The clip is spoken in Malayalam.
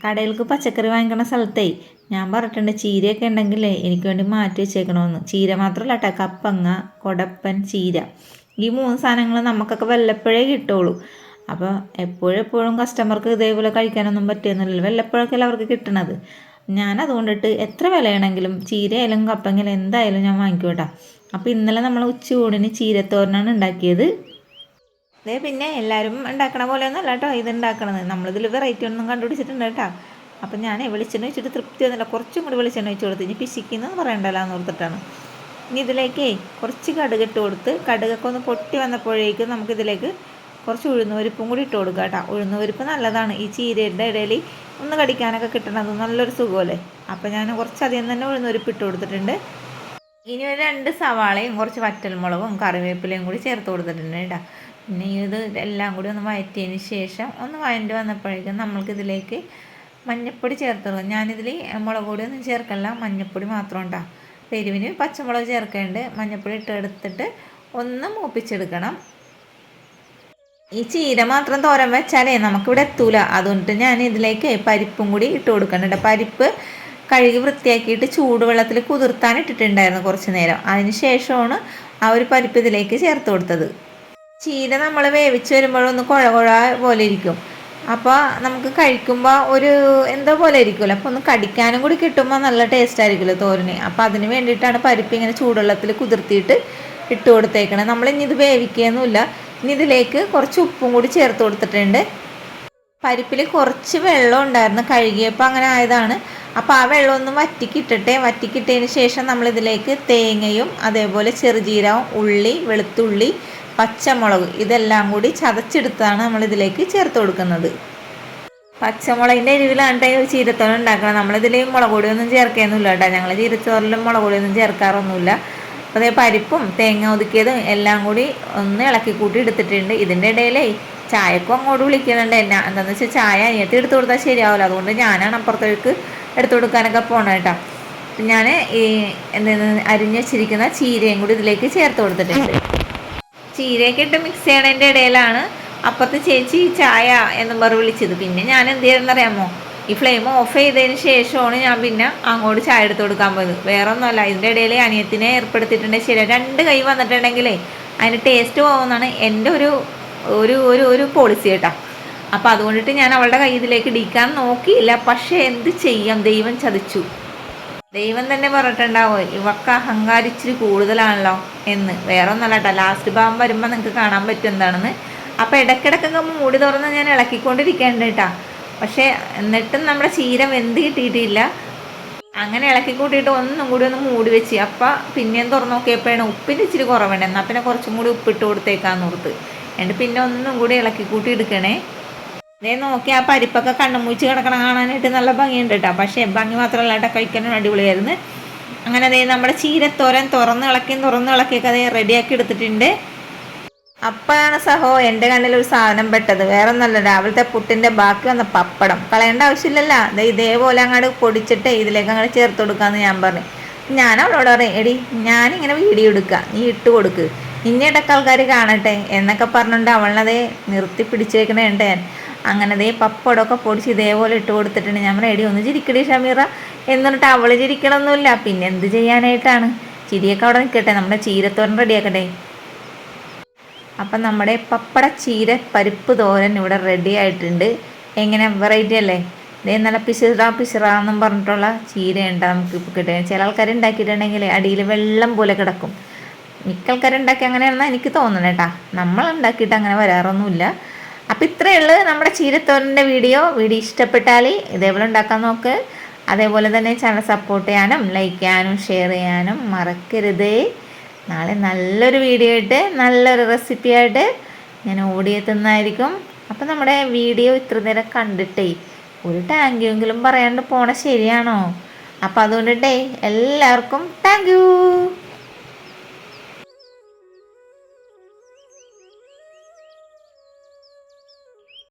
കടയിലേക്ക് പച്ചക്കറി വാങ്ങിക്കണ സ്ഥലത്തേ ഞാൻ പറഞ്ഞിട്ടുണ്ട് ചീരയൊക്കെ ഉണ്ടെങ്കിലേ എനിക്ക് വേണ്ടി മാറ്റി വെച്ചേക്കണമെന്ന് ചീര മാത്രമല്ല കേട്ടോ കപ്പങ്ങ കൊടപ്പൻ ചീര. ഈ മൂന്ന് സാധനങ്ങൾ നമുക്കൊക്കെ വല്ലപ്പോഴേ കിട്ടുള്ളൂ. അപ്പോൾ എപ്പോഴും എപ്പോഴും കസ്റ്റമർക്ക് ഇതേപോലെ കഴിക്കാനൊന്നും പറ്റിയെന്നില്ലല്ലോ വല്ലപ്പോഴൊക്കെ അവർക്ക് കിട്ടണത്. ഞാൻ അതുകൊണ്ടിട്ട് എത്ര വിലയാണെങ്കിലും ചീരയായാലും കപ്പങ്ങയാലും എന്തായാലും ഞാൻ വാങ്ങിക്കും കേട്ടോ അപ്പോൾ ഇന്നലെ നമ്മൾ ഉച്ചയൂടിന് ചീരത്തോരനാണ് ഉണ്ടാക്കിയത്. അതേ പിന്നെ എല്ലാവരും ഉണ്ടാക്കണ പോലെ ഒന്നും അല്ല കേട്ടോ ഇത് ഉണ്ടാക്കണത് നമ്മളിതിൽ വെറൈറ്റി ഒന്നും കണ്ടുപിടിച്ചിട്ടുണ്ട് കേട്ടോ. അപ്പം ഞാൻ വെളിച്ചെണ്ണ വെച്ചിട്ട് തൃപ്തി ഒന്നുമില്ല കുറച്ചും കൂടി വെളിച്ചെണ്ണ വെച്ച് കൊടുത്ത്. ഇനി പിശിക്കുന്നതെന്ന് പറയണ്ടല്ലോ എന്ന് ഓർത്തിട്ടാണ്. ഇനി ഇതിലേക്ക് കുറച്ച് കടുക് ഇട്ട് കൊടുത്ത് കടുകൊക്കെ ഒന്ന് പൊട്ടി വന്നപ്പോഴേക്കും നമുക്കിതിലേക്ക് കുറച്ച് ഉഴുന്നുപരിപ്പും കൂടി ഇട്ട് കൊടുക്കുക കേട്ടോ. ഉഴുന്നുപരിപ്പ് നല്ലതാണ്. ഈ ചീരയുടെ ഇടയിൽ ഒന്ന് കടിക്കാനൊക്കെ കിട്ടണത് നല്ലൊരു സുഖമല്ലേ? അപ്പം ഞാൻ കുറച്ച് അധികം തന്നെ ഉഴുന്നുപരിപ്പ് ഇട്ട് കൊടുത്തിട്ടുണ്ട്. ഇനി ഒരു രണ്ട് സവാളയും കുറച്ച് വറ്റൽമുളകും കറിവേപ്പിലയും കൂടി ചേർത്ത് കൊടുത്തിട്ടുണ്ട് കേട്ടോ. പിന്നെ ഇത് എല്ലാം കൂടി ഒന്ന് വഴറ്റിയതിന് ശേഷം ഒന്ന് വഴണ്ടി വന്നപ്പോഴേക്കും നമ്മൾക്കിതിലേക്ക് മഞ്ഞപ്പൊടി കൊടുക്കും ഞാനിതിൽ മുളക് പൊടി ഒന്നും ചേർക്കല്ല മഞ്ഞപ്പൊടി മാത്രം ഉണ്ടാകും എരിവിന് പച്ചമുളക് ചേർക്കേണ്ട. മഞ്ഞപ്പൊടി ഇട്ട് എടുത്തിട്ട് ഒന്ന് മൂപ്പിച്ചെടുക്കണം. ഈ ചീര മാത്രം തോരൻ വെച്ചാലേ നമുക്കിവിടെ എത്തൂല. അതുകൊണ്ട് ഞാൻ ഇതിലേക്ക് പരിപ്പും കൂടി ഇട്ട് കൊടുക്കുന്നുണ്ട് പരിപ്പ് കഴുകി വൃത്തിയാക്കിയിട്ട് ചൂടുവെള്ളത്തിൽ കുതിർത്താൻ ഇട്ടിട്ടുണ്ടായിരുന്നു കുറച്ച് നേരം. അതിന് ശേഷമാണ് ആ ഒരു പരിപ്പ് ഇതിലേക്ക് ചേർത്ത് കൊടുത്തത്. ചീര നമ്മൾ വേവിച്ച് വരുമ്പോഴൊന്ന് കുഴ കുഴ പോലെ ഇരിക്കും. അപ്പോൾ നമുക്ക് കഴിക്കുമ്പോൾ ഒരു എന്തോ പോലെ ഇരിക്കുമല്ലോ അപ്പോൾ ഒന്ന് കടിക്കാനും കൂടി കിട്ടുമ്പോൾ നല്ല ടേസ്റ്റ് ആയിരിക്കുമല്ലോ തോരന്. അപ്പോൾ അതിന് വേണ്ടിയിട്ടാണ് പരിപ്പ് ഇങ്ങനെ ചൂടുവെള്ളത്തിൽ കുതിർത്തിയിട്ട് ഇട്ട് കൊടുത്തേക്കണേ. നമ്മൾ ഇനി ഇത് വേവിക്കുകയൊന്നുമില്ല. ഇനി ഇതിലേക്ക് കുറച്ച് ഉപ്പും കൂടി ചേർത്ത് കൊടുത്തിട്ടുണ്ട്. പരിപ്പിൽ കുറച്ച് വെള്ളം ഉണ്ടായിരുന്നു. കഴുകിയപ്പോൾ അങ്ങനെ ആയതാണ്. അപ്പോൾ ആ വെള്ളം ഒന്ന് വറ്റിക്കിട്ടട്ടെ. വറ്റിക്കിട്ടതിന് ശേഷം നമ്മളിതിലേക്ക് തേങ്ങയും അതേപോലെ ചെറുജീരകം ഉള്ളി വെളുത്തുള്ളി പച്ചമുളക് ഇതെല്ലാം കൂടി ചതച്ചെടുത്താണ് നമ്മൾ ഇതിലേക്ക് ചേർത്ത് കൊടുക്കുന്നത്. പച്ചമുളകിന്റെ എരിവിലാണ് ഈ ചീരത്തോളം ഉണ്ടാക്കണം നമ്മളിതിൽ മുളക് പൊടിയൊന്നും ചേർക്കുകയൊന്നുമില്ല കേട്ടോ ഞങ്ങൾ ചീരച്ചോറിലും മുളക് ചേർക്കാറൊന്നുമില്ല. അതേ പരിപ്പും തേങ്ങ ഒതുക്കിയതും എല്ലാം കൂടി ഒന്ന് ഇളക്കി കൂട്ടി എടുത്തിട്ടുണ്ട്. ഇതിന്റെ ഇടയിലേ ചായക്കും അങ്ങോട്ട് വിളിക്കുന്നുണ്ട്. എന്നെ എന്താണെന്ന് വെച്ചാൽ ചായ അനിയത്തി എടുത്തു കൊടുത്താൽ ശരിയാവില്ല അതുകൊണ്ട് ഞാനാണ് അപ്പുറത്തേക്ക് എടുത്തു കൊടുക്കാനൊക്കെ പോകണം കേട്ടോ ഞാൻ ഈ എന്തെന്ന് അരിഞ്ഞ് വെച്ചിരിക്കുന്ന ചീരയും കൂടി ഇതിലേക്ക് ചേർത്ത് കൊടുത്തിട്ടുണ്ട്. ചീരയൊക്കെ ഇട്ട് മിക്സ് ചെയ്യണതിന്റെ ഇടയിലാണ്. അപ്പുറത്തെ ചേച്ചി ചായ എന്നും പറഞ്ഞ് വിളിച്ചത്. പിന്നെ ഞാൻ എന്ത് ചെയ്തെന്നറിയാമോ ഈ ഫ്ലെയിം ഓഫ് ചെയ്തതിന് ശേഷമാണ് ഞാൻ പിന്നെ അങ്ങോട്ട് ചായ എടുത്ത് കൊടുക്കാൻ പോയത്. വേറെ ഒന്നുമല്ല ഇതിന്റെ ഇടയിൽ അനിയത്തിനെ ഏർപ്പെടുത്തിയിട്ടുണ്ടെങ്കിൽ ശരി രണ്ട് കൈ വന്നിട്ടുണ്ടെങ്കിലേ അതിന് ടേസ്റ്റ് പോകുന്നതാണ് എന്റെ ഒരു ഒരു ഒരു ഒരു പോളിസി കേട്ടോ. അപ്പോൾ അതുകൊണ്ടിട്ട് ഞാൻ അവളുടെ കൈ ഇതിലേക്ക് ഇടിക്കാൻ നോക്കിയില്ല. പക്ഷേ എന്ത് ചെയ്യാം? ദൈവം ചതിച്ചു. ദൈവം തന്നെ പറഞ്ഞിട്ടുണ്ടാവോ ഇവക്ക് അഹങ്കാരിച്ചിരി കൂടുതലാണല്ലോ എന്ന്. വേറെ ഒന്നല്ല കേട്ടോ ലാസ്റ്റ് ഭാഗം വരുമ്പോൾ നിങ്ങൾക്ക് കാണാൻ പറ്റും എന്താണെന്ന്. അപ്പോൾ ഇടയ്ക്കിടയ്ക്കൊക്കെ മൂടി തുറന്ന് ഞാൻ ഇളക്കിക്കൊണ്ടിരിക്കേണ്ട കേട്ടാ പക്ഷേ എന്നിട്ടും നമ്മുടെ ചീര വെന്ത് കിട്ടിയിട്ടില്ല. അങ്ങനെ ഇളക്കി കൂട്ടിയിട്ട് ഒന്നും കൂടി ഒന്ന് മൂടി വെച്ച്. അപ്പം പിന്നെയും തുറന്നു നോക്കിയപ്പോഴാണ് ഉപ്പിന്റെ ഇച്ചിരി കുറവുണ്ട്. എന്നാൽ പിന്നെ കുറച്ചും കൂടി ഉപ്പിട്ട് കൊടുത്തേക്കാന്ന് ഓർത്ത്. എന്നിട്ട് പിന്നെ ഒന്നും കൂടി ഇളക്കി കൂട്ടി എടുക്കണേ. ഇതേ നോക്കി ആ പരിപ്പൊക്കെ കണ്ണുമൂച്ച് കിടക്കണ കാണാനായിട്ട് നല്ല ഭംഗിയുണ്ട് കേട്ടോ പക്ഷേ ഭംഗി മാത്രമല്ല കേട്ടോ കഴിക്കാനും അടിപൊളിയായിരുന്നു. അങ്ങനെ അതേ നമ്മുടെ ചീരത്തോരൻ തുറന്ന് ഇളക്കിയും തുറന്ന് ഇളക്കിയൊക്കെ അതേ റെഡിയാക്കി എടുത്തിട്ടുണ്ട്. അപ്പോഴാണ് സഹോ എന്റെ കണ്ണിൽ ഒരു സാധനം പെട്ടത്. വേറെ ഒന്നല്ല രാവിലത്തെ പുട്ടിന്റെ ബാക്കി വന്ന പപ്പടം. കളയേണ്ട ആവശ്യമില്ലല്ലോ. ദേ ഇതേപോലെ അങ്ങോട്ട് പൊടിച്ചിട്ട് ഇതിലേക്ക് അങ്ങോട്ട് ചേർത്ത് കൊടുക്കാമെന്ന് ഞാൻ പറഞ്ഞു. ഞാൻ അവളോട് പറയും എടി ഞാനിങ്ങനെ വീഡിയോ എടുക്കുക നീ ഇട്ട് കൊടുക്ക്. ഇന്ന ഇടയ്ക്ക് ആൾക്കാർ കാണട്ടെ എന്നൊക്കെ പറഞ്ഞുകൊണ്ട് അവളതേ നിർത്തി പിടിച്ചു വെക്കണേണ്ട് ഞാൻ അങ്ങനെ ദേ പപ്പടമൊക്കെ പൊടിച്ച് ഇതേപോലെ ഇട്ട് കൊടുത്തിട്ടുണ്ട്. ഞാൻ റെഡി ഒന്ന് ചിരിക്കടി ഷമീറ. എന്നിട്ട് അവൾ ചിരിക്കണമൊന്നുമില്ല പിന്നെ എന്ത് ചെയ്യാനായിട്ടാണ്? ചിരിയൊക്കെ അവിടെ നിൽക്കട്ടെ. നമ്മുടെ ചീരത്തോരൻ റെഡിയാക്കട്ടെ. അപ്പം നമ്മുടെ പപ്പട ചീര പരിപ്പ് തോരൻ ഇവിടെ റെഡി ആയിട്ടുണ്ട്. എങ്ങനെ? വെറൈറ്റി അല്ലേ? ഇതേ നല്ല പിസിറ പിസിറ എന്നും പറഞ്ഞിട്ടുള്ള ചീരയുണ്ട് നമുക്ക് ഇപ്പോൾ കിട്ടുക ചില ആൾക്കാർ ഉണ്ടാക്കിയിട്ടുണ്ടെങ്കിൽ അടിയിൽ വെള്ളം പോലെ കിടക്കും. മിക്ക ആൾക്കാർ ഉണ്ടാക്കി അങ്ങനെയാണെന്നാണ് എനിക്ക് തോന്നുന്നത് കേട്ടാ നമ്മൾ ഉണ്ടാക്കിയിട്ട് അങ്ങനെ വരാറൊന്നുമില്ല. അപ്പം ഇത്രയേ ഉള്ളൂ നമ്മുടെ ചീരത്തോരന്റെ വീഡിയോ. വീഡിയോ ഇഷ്ടപ്പെട്ടാൽ ഇതേപോലെ ഉണ്ടാക്കാൻ നോക്ക്. അതേപോലെ തന്നെ ചാനൽ സപ്പോർട്ട് ചെയ്യാനും ലൈക്ക് ചെയ്യാനും ഷെയർ ചെയ്യാനും മറക്കരുത്. നാളെ നല്ലൊരു വീഡിയോ ആയിട്ട് നല്ലൊരു റെസിപ്പി ആയിട്ട് ഞാൻ ഓടിയെത്തുന്നതായിരിക്കും. അപ്പം നമ്മുടെ വീഡിയോ ഇത്ര നേരം കണ്ടിട്ടേ ഒരു താങ്ക് യു എങ്കിലും പറയാണ്ട് പോണ ശരിയാണോ? അപ്പം അതുകൊണ്ടിട്ടേ എല്ലാവർക്കും താങ്ക് യു